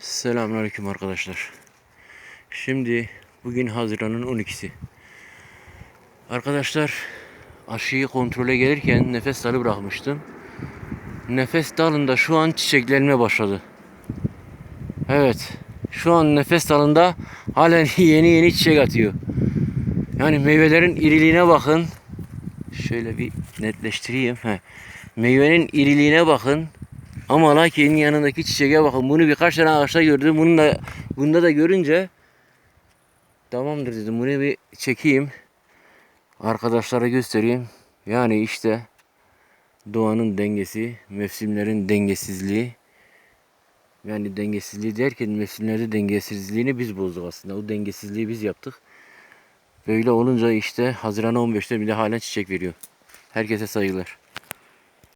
Selamünaleyküm arkadaşlar. Şimdi bugün Haziran'ın 12'si. Arkadaşlar aşıyı kontrole gelirken nefes dalı bırakmıştım. Nefes dalında şu an çiçeklenme başladı. Evet. Şu an nefes dalında halen yeni yeni çiçek atıyor. Yani meyvelerin iriliğine bakın. Şöyle bir netleştireyim. He. Meyvenin iriliğine bakın. Ama lakin yanındaki çiçeğe bakın. Bunu birkaç tane ağaçta gördüm. Bunu da bunda da görünce tamamdır dedim. Bunu bir çekeyim. Arkadaşlara göstereyim. Yani işte doğanın dengesi, mevsimlerin dengesizliği. Yani dengesizliği derken mevsimlerde dengesizliğini biz bozduk aslında. O dengesizliği biz yaptık. Böyle olunca işte Haziran 15'te bile halen çiçek veriyor. Herkese saygılar.